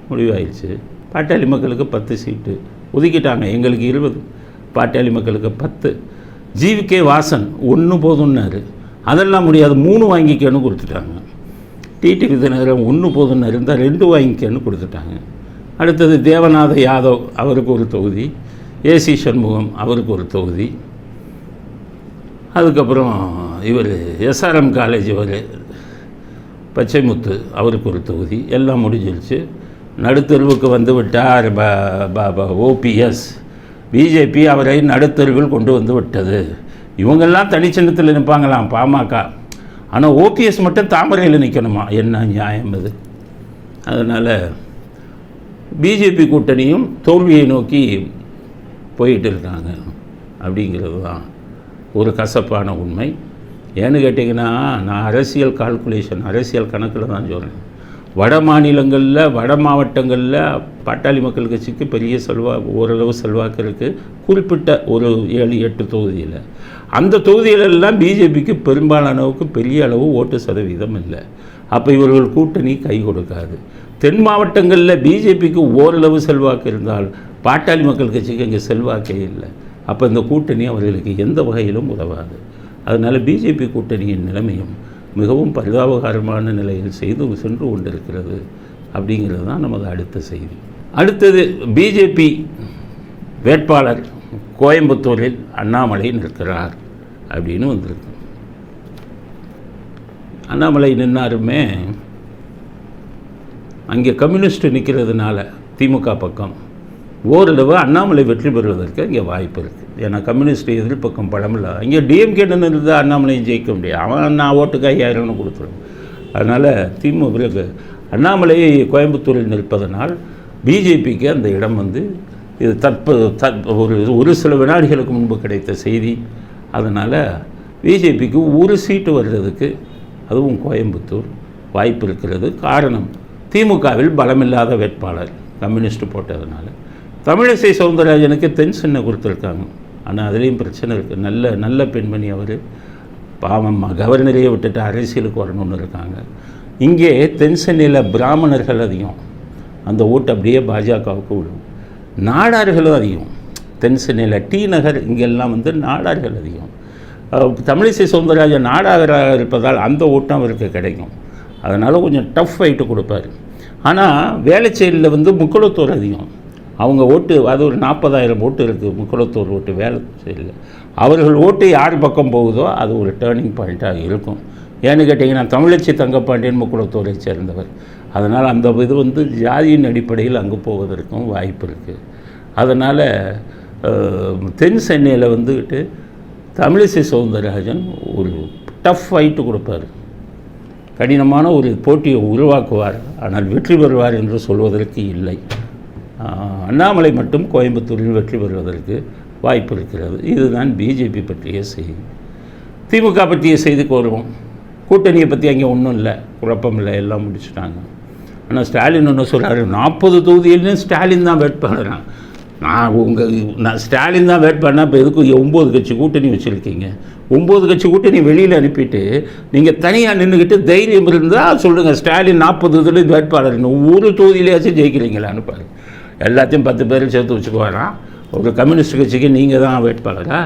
முடிவாயிடுச்சு. பாட்டாளி மக்களுக்கு பத்து சீட்டு. ஒதுக்கிட்டாங்க. எங்களுக்கு இருபது பாட்டாளி மக்களுக்கு பத்து. ஜிவிகே வாசன் ஒன்று போதும்னாரு. அதெல்லாம் முடியாது மூணு வாங்கிக்கன்னு கொடுத்துட்டாங்க. டிடிவி தினகரன் ஒன்று போதும்னு இருந்தால் ரெண்டு வாங்கிக்கன்னு கொடுத்துட்டாங்க. அடுத்தது தேவநாத யாதவ் அவருக்கு ஒரு தொகுதி ஏசி சண்முகம் அவருக்கு ஒரு தொகுதி. அதுக்கப்புறம் இவர் எஸ்ஆர்எம் காலேஜ் இவர் பச்சைமுத்து அவருக்கு ஒரு தொகுதி. எல்லாம் முடிஞ்சிருச்சு. நடுத்தருவுக்கு வந்து விட்டார் ஓபிஎஸ் பிஜேபி அவரை நடுத்தருவில் கொண்டு வந்து விட்டது. இவங்கெல்லாம் தனிச்சின்னத்தில் நிற்பாங்களாம் பாமக. ஆனால் ஓபிஎஸ் மட்டும் தாமரையில் நிற்கணுமா? என்ன நியாயம் இது அதனால் பிஜேபி கூட்டணியும் தோல்வியை நோக்கி போயிட்டு இருக்காங்க. அப்படிங்கிறது தான் ஒரு கசப்பான உண்மை. ஏன்னு கேட்டிங்கன்னா நான் அரசியல் கால்குலேஷன் அரசியல் கணக்கில் தான் சொல்கிறேன் வட மாநிலங்களில் வட மாவட்டங்களில் பாட்டாளி மக்கள் கட்சிக்கு பெரிய செல்வா ஓரளவு செல்வாக்கு இருக்குது குறிப்பிட்ட ஒரு ஏழு எட்டு தொகுதியில். அந்த தொகுதிகளெல்லாம் பிஜேபிக்கு பெரும்பாலானவுக்கு பெரிய அளவு ஓட்டு சதவீதம் இல்லை. அப்போ இவர்கள் கூட்டணி கை கொடுக்காது. தென் மாவட்டங்களில் பிஜேபிக்கு ஓரளவு செல்வாக்கு இருந்தால் பாட்டாளி மக்கள் கட்சிக்கு இங்கே செல்வாக்கே இல்லை. அப்போ இந்த கூட்டணி அவர்களுக்கு எந்த வகையிலும் உதவாது. அதனால் பிஜேபி கூட்டணியின் நிலைமையும் மிகவும் பரிதாபகரமான நிலையில் செய்து சென்று கொண்டிருக்கிறது அப்படிங்கிறது தான் நமது அடுத்த செய்தி. அடுத்தது பிஜேபி வேட்பாளர் கோயம்புத்தூரில் அண்ணாமலை நிற்கிறார் அப்படின்னு வந்திருக்கு. அண்ணாமலை நின்னாருமே அங்கே கம்யூனிஸ்ட் நிற்கிறதுனால திமுக பக்கம் ஓரளவு அண்ணாமலை வெற்றி பெறுவதற்கு இங்கே வாய்ப்பு இருக்குது ஏன்னா கம்யூனிஸ்ட் எதிர்ப்பக்கம் படமில்ல இங்கே டிஎம்கே இருந்தால் அண்ணாமலையும் ஜெயிக்க முடியாது அவன் நான் ஓட்டுக்கு ஐயாயிரம்னு கொடுத்துருவேன். அதனால் திமுக அண்ணாமலை கோயம்புத்தூரில் நிற்பதனால் பிஜேபிக்கு அந்த இடம் வந்து இது தற்ப தற் ஒரு ஒரு சில வினாடிகளுக்கு முன்பு கிடைத்த செய்தி. அதனால் பிஜேபிக்கு ஒரு சீட்டு வர்றதுக்கு அதுவும் கோயம்புத்தூர் வாய்ப்பு இருக்கிறது காரணம். திமுகவில் பலமில்லாத வேட்பாளர் கம்யூனிஸ்ட் போட்டதுனால. தமிழிசை சவுந்தரராஜனுக்கு தென் சின்ன கொடுத்துருக்காங்க ஆனால் அதுலேயும் பிரச்சனை இருக்குது நல்ல நல்ல பெண்மணி அவர். பாவம் கவர்னரையே விட்டுட்டு அரசியலுக்கு வரணும்னு இருக்காங்க. இங்கே தென் சென்னையில் பிராமணர்கள் அதிகம். அந்த ஓட்டு அப்படியே பாஜகவுக்கு விடும் நாடார்களும் அதிகம். தென் சென்னையில் டி நகர் இங்கெல்லாம் வந்து நாடார்கள் அதிகம். தமிழிசை சவுந்தரராஜன் நாடாகராக இருப்பதால் அந்த ஓட்டம் அவருக்கு கிடைக்கும். அதனால் கொஞ்சம் டஃப் ஃபைட்டு கொடுப்பாரு. ஆனால் வேலைச்செயலில் வந்து முக்குளத்தூர் அதிகம். அவங்க ஓட்டு அது ஒரு நாற்பதாயிரம் ஓட்டு இருக்குது முக்குளத்தூர் ஓட்டு வேலை இல்லை அவர்கள் ஓட்டு யார் பக்கம் போகுதோ அது ஒரு டேர்னிங் பாயிண்ட்டாக இருக்கும். ஏன்னு கேட்டிங்கன்னா தமிழச்சி தங்கப்பாண்டியன் முக்குளத்தூரை சேர்ந்தவர். அதனால் அந்த இது வந்து ஜாதியின் அடிப்படையில் அங்கே போவதற்கும் வாய்ப்பு இருக்குது அதனால் தென் சென்னையில் வந்துக்கிட்டு தமிழிசை சவுந்தரராஜன் ஒரு டஃப் ஃபைட்டு கொடுப்பார். கடினமான ஒரு போட்டியை உருவாக்குவார். ஆனால் வெற்றி பெறுவார் என்று சொல்வதற்கு இல்லை. அண்ணாமலை மட்டும் கோயம்புத்தூரில் வெற்றி பெறுவதற்கு வாய்ப்பு இருக்கிறது. இதுதான் பிஜேபி பற்றிய செய்தி. திமுக பற்றிய செய்தி கோருவோம். கூட்டணியை பற்றி அங்கே ஒன்றும் இல்லை. குழப்பம் இல்லை. எல்லாம் முடிச்சுட்டாங்க. ஆனால் ஸ்டாலின் ஒன்று சொல்கிறாரு நாற்பது தொகுதியிலும் ஸ்டாலின் தான் வேட்பாளரான் நான் உங்கள் நான் ஸ்டாலின் தான் வேட்பாளர்னா இப்போ எதுக்கு ஒம்பது கட்சி கூட்டணி வச்சுருக்கீங்க? ஒம்பது கட்சி கூட்டணி வெளியில் அனுப்பிட்டு நீங்கள் தனியாக நின்றுக்கிட்டு தைரியம் இருந்தால் சொல்லுங்கள் ஸ்டாலின் நாற்பது இதில் வேட்பாளர் ஒரு தொகுதியிலேயாச்சும் ஜெயிக்கிறீங்களான்னு பாருங்க. எல்லாத்தையும் பத்து பேரையும் சேர்த்து வச்சுக்குவாராம் ஒரு கம்யூனிஸ்ட் கட்சிக்கு நீங்கள் தான் வேட்பாளரா?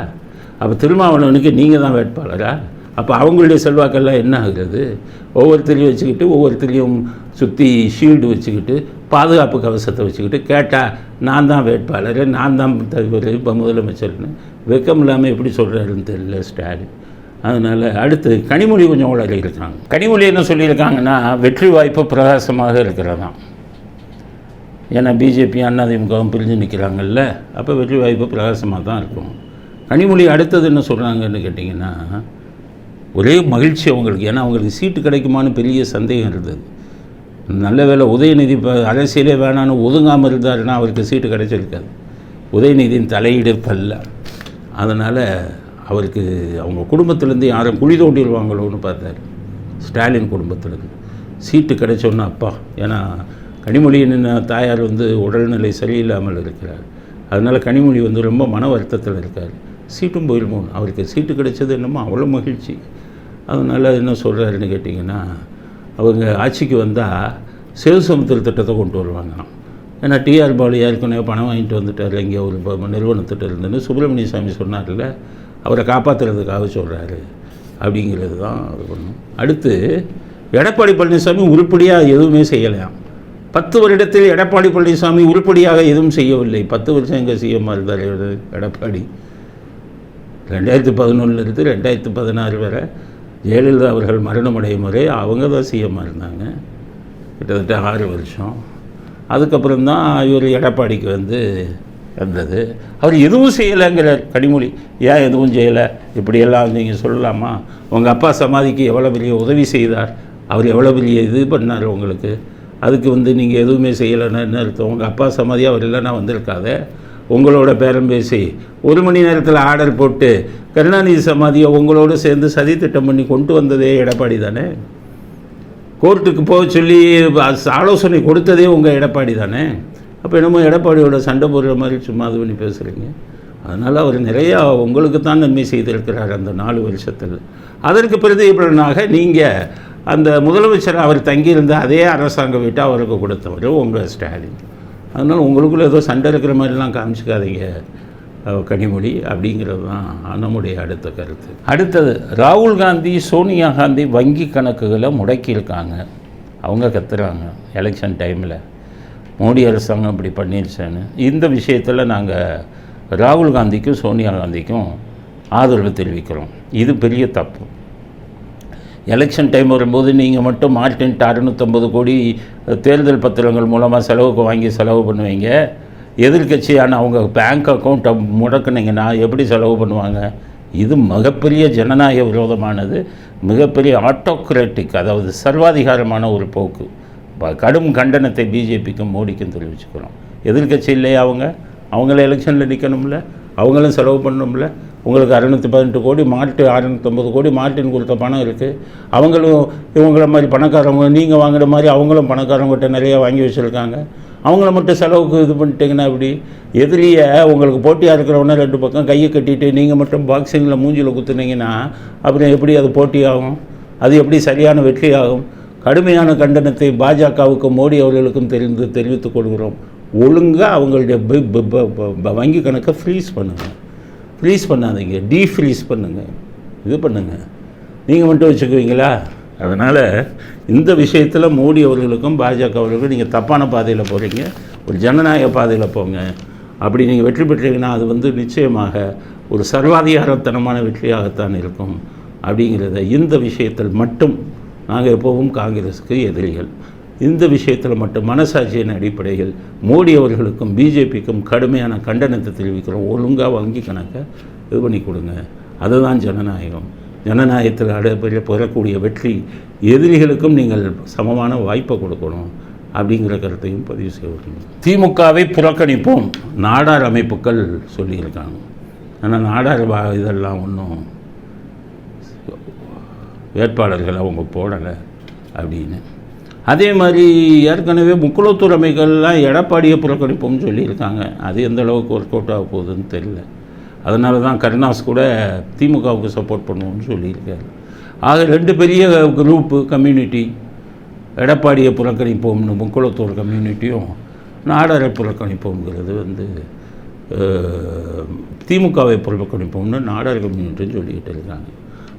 அப்போ திருமாவளவனுக்கு நீங்கள் தான் வேட்பாளரா? அப்போ அவங்களுடைய செல்வாக்கெல்லாம் என்ன ஆகுறது? ஒவ்வொருத்தரையும் வச்சுக்கிட்டு ஒவ்வொருத்தரையும் சுற்றி ஷீல்டு வச்சுக்கிட்டு பாதுகாப்பு கவசத்தை வச்சுக்கிட்டு கேட்டால் நான் தான் வேட்பாளர் நான் தான் தலைவர் இப்போ முதலமைச்சர்னு. வெக்கம் இல்லாமல் எப்படி சொல்கிறாருன்னு தெரியல ஸ்டாலின். அதனால் அடுத்து கனிமொழி கொஞ்சம் உளறி இருக்காங்க கனிமொழி என்ன சொல்லியிருக்காங்கன்னா வெற்றி வாய்ப்பு பிரகாசமாக இருக்கிறதான் ஏன்னா பிஜேபி அதிமுகவும் பிரிஞ்சு நிற்கிறாங்கல்ல அப்போ வெற்றி வாய்ப்பு பிரகாசமாக தான் இருக்கும். கனிமொழி அடுத்தது என்ன சொல்கிறாங்கன்னு கேட்டிங்கன்னா ஒரே மகிழ்ச்சி அவங்களுக்கு. ஏன்னா அவங்களுக்கு சீட்டு கிடைக்குமான்னு பெரிய சந்தேகம் இருந்தது. நல்ல வேலை உதயநிதி இப்போ அரசியலே வேணான்னு ஒதுங்காமல் இருந்தாருன்னா அவருக்கு சீட்டு கிடைச்சிருக்காது. உதயநிதியின் தலையீடு பல்ல. அதனால் அவருக்கு அவங்க குடும்பத்திலேருந்து யாரும் குழி தோண்டிடுவாங்களோன்னு பார்த்தாரு. ஸ்டாலின் குடும்பத்திலேருந்து. சீட்டு கிடைச்சோன்னா அப்பா. ஏன்னா கனிமொழியின் தாயார் வந்து உடல்நிலை சரியில்லாமல் இருக்கிறார். அதனால் கனிமொழி வந்து ரொம்ப மன வருத்தத்தில் இருக்கார். சீட்டும் போயிடுமோ அவருக்கு சீட்டு கிடைச்சது என்னமோ அவ்வளோ மகிழ்ச்சி. அதனால் என்ன சொல்கிறாருன்னு கேட்டிங்கன்னா அவங்க ஆட்சிக்கு வந்தால் சிவசமுத்திர திட்டத்தை கொண்டு வருவாங்களாம் ஏன்னா டிஆர் பாலு ஏற்கனவே பணம் வாங்கிட்டு வந்துட்டார். இங்கே ஒரு நிறுவனத்திட்ட இருந்துன்னு சுப்பிரமணிய சாமி சொன்னார்ல அவரை காப்பாற்றுறதுக்காக சொல்கிறாரு அப்படிங்கிறது தான் அது பண்ணும். அடுத்து எடப்பாடி பழனிசாமி உருப்படியாக எதுவுமே செய்யலையாம். பத்து வருடத்தில் எடப்பாடி பழனிசாமி உருப்படியாக எதுவும் செய்யவில்லை. பத்து வருஷம் எங்கே சிஎம்மாக இருந்தார் எடப்பாடி. ரெண்டாயிரத்தி பதினொன்றுலேருந்து ரெண்டாயிரத்தி பதினாறு வரை ஜெயலலிதா அவர்கள் மரணமடையும் வரை அவங்க தான் சிஎம்மாக இருந்தாங்க. கிட்டத்தட்ட ஆறு வருஷம். அதுக்கப்புறம் தான் இவர் எடப்பாடிக்கு வந்து வந்தது. அவர் எதுவும் செய்யலைங்கிறார் கனிமொழி. ஏன் எதுவும் செய்யலை? இப்படியெல்லாம் நீங்கள் சொல்லலாமா? உங்கள் அப்பா சமாதிக்கு எவ்வளோ பெரிய உதவி செய்தார்? அவர் எவ்வளோ பெரிய இது பண்ணார் உங்களுக்கு? அதுக்கு வந்து நீங்கள் எதுவுமே செய்யலைன்னா அர்த்தம்? உங்கள் அப்பா சமாதி அவர் இல்லைன்னா வந்திருக்காத. உங்களோட பேரம் பேசி ஒரு மணி நேரத்தில் ஆர்டர் போட்டு கருணாநிதி சமாதியை உங்களோட சேர்ந்து சதி திட்டம் பண்ணி கொண்டு வந்ததே எடப்பாடி தானே? கோர்ட்டுக்கு போக சொல்லி ஆலோசனை கொடுத்ததே உங்கள் எடப்பாடி தானே? அப்போ என்னமோ எடப்பாடியோட சண்டை போடுற மாதிரி சும்மா இது பண்ணி பேசுகிறீங்க அதனால் அவர் நிறையா உங்களுக்கு தான் நன்மை செய்திருக்கிறார் அந்த நாலு வருஷத்தில். அதற்கு பிரதிபலனாக நீங்கள் அந்த முதலமைச்சர் அவர் தங்கியிருந்த அதே அரசாங்க வீட்டை அவருக்கு கொடுத்தவர் உங்கள் ஸ்டாலின். அதனால் உங்களுக்குள்ள ஏதோ சண்டை இருக்கிற மாதிரிலாம் காமிச்சிக்காதீங்க கனிமொழி அப்படிங்கிறது தான் நம்முடைய அடுத்த கருத்து. அடுத்தது ராகுல் காந்தி சோனியா காந்தி வங்கி கணக்குகளை முடக்கியிருக்காங்க. அவங்க கத்துறாங்க எலெக்ஷன் டைமில் மோடி அரசாங்கம் இப்படி பண்ணிருச்சேன்னு. இந்த விஷயத்தில் நாங்கள் ராகுல் காந்திக்கும் சோனியா காந்திக்கும் ஆதரவு தெரிவிக்கிறோம். இது பெரிய தப்பு. எலெக்ஷன் டைம் வரும்போது நீங்கள் மட்டும் மார்டின்ட்டு அறுநூத்தம்பது கோடி தேர்தல் பத்திரங்கள் மூலமாக செலவுக்கு வாங்கி செலவு பண்ணுவீங்க. எதிர்க்கட்சியான அவங்க பேங்க் அக்கௌண்ட்டை முடக்குனீங்கன்னா எப்படி செலவு பண்ணுவாங்க? இது மிகப்பெரிய ஜனநாயக விரோதமானது. மிகப்பெரிய ஆட்டோக்ராட்டிக் அதாவது சர்வாதிகாரமான ஒரு போக்கு. ப- கடும் கண்டனத்தை பிஜேபிக்கும் மோடிக்கும் தெரிவிச்சுக்கிறோம். எதிர்க்கட்சி இல்லையா அவங்க? அவங்கள எலெக்ஷனில் நிற்கணும்ல அவங்களும் செலவு பண்ணணும்ல. உங்களுக்கு அறுநூற்றி பதினெட்டு கோடி மாட்டு அறுநூத்தொம்பது கோடி மாட்டின் கொடுத்த பணம் இருக்குது அவங்களும் இவங்கள மாதிரி பணக்காரவங்க நீங்கள் வாங்குற மாதிரி அவங்களும் பணக்காரவங்ககிட்ட நிறையா வாங்கி வச்சுருக்காங்க. அவங்கள மட்டும் செலவுக்கு இது பண்ணிட்டீங்கன்னா அப்படி எதிரியை உங்களுக்கு போட்டியாக இருக்கிறவன ரெண்டு பக்கம் கையை கட்டிட்டு நீங்கள் மட்டும் பாக்ஸிங்கில் மூஞ்சியில் குத்துனீங்கன்னா அப்புறம் எப்படி அது போட்டியாகும்? அது எப்படி சரியான வெற்றியாகும்? கடுமையான கண்டனத்தை பாஜகவுக்கும் மோடி அவர்களுக்கும் தெரிந்து தெரிவித்துக் கொள்கிறோம். ஒழுங்காக அவங்களுடைய ப- ப- ப- வங்கி கணக்கை ஃப்ரீஸ் பண்ணுங்கள் ஃப்ரீஸ் பண்ணாதீங்க. டீஃப்ரீஸ் பண்ணுங்கள் இது பண்ணுங்கள் நீங்கள் மட்டும் வச்சுக்குவீங்களா? அதனால் இந்த விஷயத்தில் மோடி அவர்களுக்கும் பாஜக அவர்களுக்கும் நீங்கள் தப்பான பாதையில் போகிறீங்க ஒரு ஜனநாயக பாதையில் போங்க. அப்படி நீங்கள் வெற்றி பெற்றீங்கன்னா அது வந்து நிச்சயமாக ஒரு சர்வாதிகாரத்தனமான வெற்றியாகத்தான் இருக்கும். அப்படிங்கிறத இந்த விஷயத்தில் மட்டும் நாங்கள் எப்போவும் காங்கிரஸுக்கு எதிரிகள். இந்த விஷயத்தில் மட்டும் மனசாட்சியின் அடிப்படையில் மோடி அவர்களுக்கும் பிஜேபிக்கும் கடுமையான கண்டனத்தை தெரிவிக்கிறோம். ஒழுங்காக வங்கி கணக்கை இது பண்ணி கொடுங்க. அதுதான் ஜனநாயகம். ஜனநாயகத்தில் அடைபெற பெறக்கூடிய வெற்றி எதிரிகளுக்கும் நீங்கள் சமமான வாய்ப்பை கொடுக்கணும் அப்படிங்கிற கருத்தையும் பதிவு செய்யணும் திமுகவை புறக்கணிப்போம். நாடார் அமைப்புகள் சொல்லியிருக்காங்க. ஆனால் நாடார் இதெல்லாம் ஒன்றும் வேட்பாளர்கள் அவங்க போடலை அப்படின்னு. அதே மாதிரி ஏற்கனவே முக்குளத்தூர் அமைகள்லாம் எடப்பாடியை புறக்கணிப்போம்னு சொல்லியிருக்காங்க. அது எந்த அளவுக்கு ஒர்க் அவுட் ஆக போகுதுன்னு தெரியல. அதனால தான் கருணாஸ் கூட திமுகவுக்கு சப்போர்ட் பண்ணுவோம்னு சொல்லியிருக்காரு. ஆக ரெண்டு பெரிய குரூப்பு கம்யூனிட்டி எடப்பாடியை புறக்கணிப்போம்னு முக்குளத்தூர் கம்யூனிட்டியும் நாடாரை புறக்கணிப்போங்கிறது வந்து திமுகவை புறக்கணிப்போம்னு நாடார் கம்யூனிட்டின்னு சொல்லிக்கிட்டு இருக்காங்க.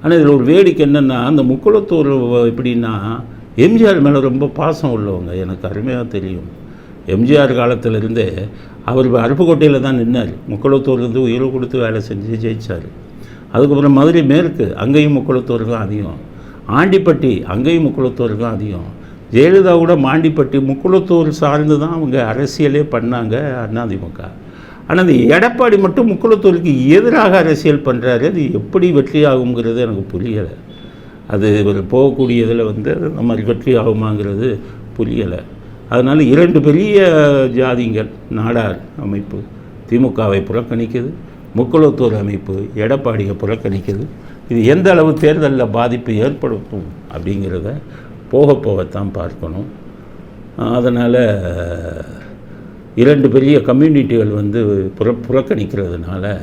ஆனால் இதில் ஒரு வேடிக்கை என்னென்னா அந்த முக்குளத்தூர் எப்படின்னா எம்ஜிஆர் மேலே ரொம்ப பாசம் உள்ளவங்க எனக்கு அருமையாக தெரியும். எம்ஜிஆர் காலத்திலிருந்தே அவர் அருப்புக்கோட்டையில் தான் நின்னார். முக்குளத்தூர்லேருந்து உயிரை கொடுத்து வேலை செஞ்சு ஜெயித்தார் அதுக்கப்புறம் மதுரை மேற்கு அங்கேயும் முக்குளத்தூருக்கும் அதிகம். ஆண்டிப்பட்டி அங்கேயும் முக்குளத்தூருக்கும் அதிகம். ஜெயலலிதா கூட மாண்டிப்பட்டி முக்குளத்தூர் சார்ந்து தான் அவங்க அரசியலே பண்ணாங்க அதிமுக ஆனால் இந்த எடப்பாடி மட்டும் முக்குளத்தூருக்கு எதிராக அரசியல் பண்ணுறாரு அது எப்படி வெற்றியாகுங்கிறது எனக்கு புரியலை. அது ஒரு வந்து அது அந்த மாதிரி வெற்றி ஆகுமாங்கிறது புரியலை. அதனால் இரண்டு பெரிய ஜாதிங்கள் நாடார் அமைப்பு திமுகவை புறக்கணிக்குது முக்குளத்தூர் அமைப்பு எடப்பாடியை புறக்கணிக்குது. இது எந்த அளவு தேர்தலில் பாதிப்பு ஏற்படுத்தும் அப்படிங்கிறத போக போகத்தான் பார்க்கணும். அதனால் இரண்டு பெரிய கம்யூனிட்டிகள் வந்து புற புறக்கணிக்கிறதுனால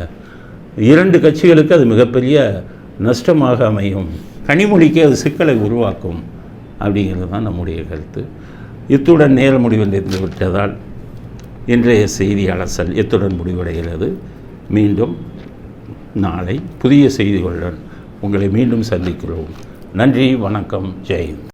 இரண்டு கட்சிகளுக்கு அது மிகப்பெரிய நஷ்டமாக அமையும். கனிமொழிக்கு அது சிக்கலை உருவாக்கும் அப்படிங்கிறது தான் நம்முடைய கருத்து. இத்துடன் நேர முடிவில் இருந்து விட்டதால் இன்றைய செய்தி அலசல் இத்துடன் முடிவடைகிறது. மீண்டும் நாளை புதிய செய்திகளுடன் உங்களை மீண்டும் சந்திக்கிறோம். நன்றி வணக்கம் ஜெயந்த்